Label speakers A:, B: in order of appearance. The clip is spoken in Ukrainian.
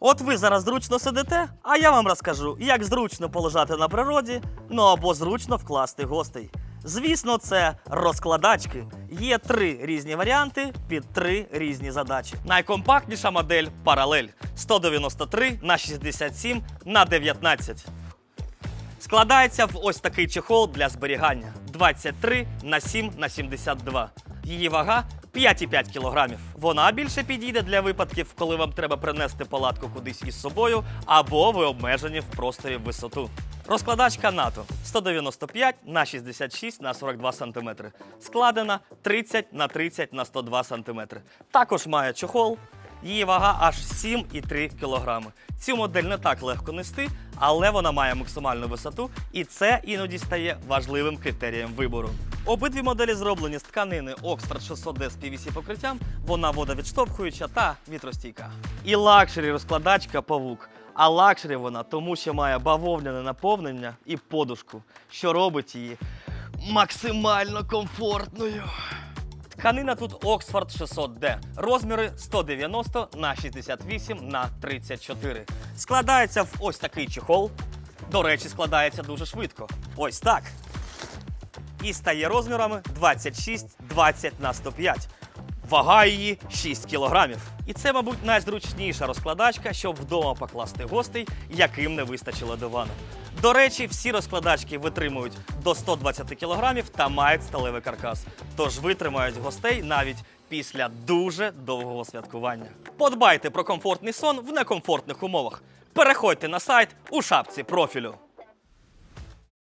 A: От ви зараз зручно сидите, а я вам розкажу, як зручно полежати на природі, ну або зручно вкласти гостей. Звісно, це розкладачки. Є три різні варіанти під три різні задачі. Найкомпактніша модель паралель 193 на 67 на 19. Складається в ось такий чехол для зберігання 23 на 7 на 72. Її вага 5,5 кілограмів. Вона більше підійде для випадків, коли вам треба принести палатку кудись із собою, або ви обмежені в просторі в висоту. Розкладачка НАТО 195 на 66 на 42 см. Складена 30 на 30 на 102 см. Також має чохол, Її вага аж 7,3 кг. Цю модель не так легко нести, але вона має максимальну висоту, і це іноді стає важливим критерієм вибору. Обидві моделі зроблені з тканини Oxford 600D з PVC покриттям, вона водовідштовхуюча та вітростійка. І лакшері розкладачка павук. А лакшері вона тому, що має бавовняне наповнення і подушку, що робить її максимально комфортною. Тканина тут Oxford 600D. Розміри 190 на 68 на 34. Складається в ось такий чехол. До речі, складається дуже швидко. Ось так. І стає розмірами 26-20 на 105. Вага її 6 кілограмів. І це, мабуть, найзручніша розкладачка, щоб вдома покласти гостей, яким не вистачило дивану. До речі, всі розкладачки витримують до 120 кілограмів та мають сталевий каркас. Тож витримають гостей навіть після дуже довгого святкування. Подбайте про комфортний сон в некомфортних умовах. Переходьте на сайт у шапці профілю.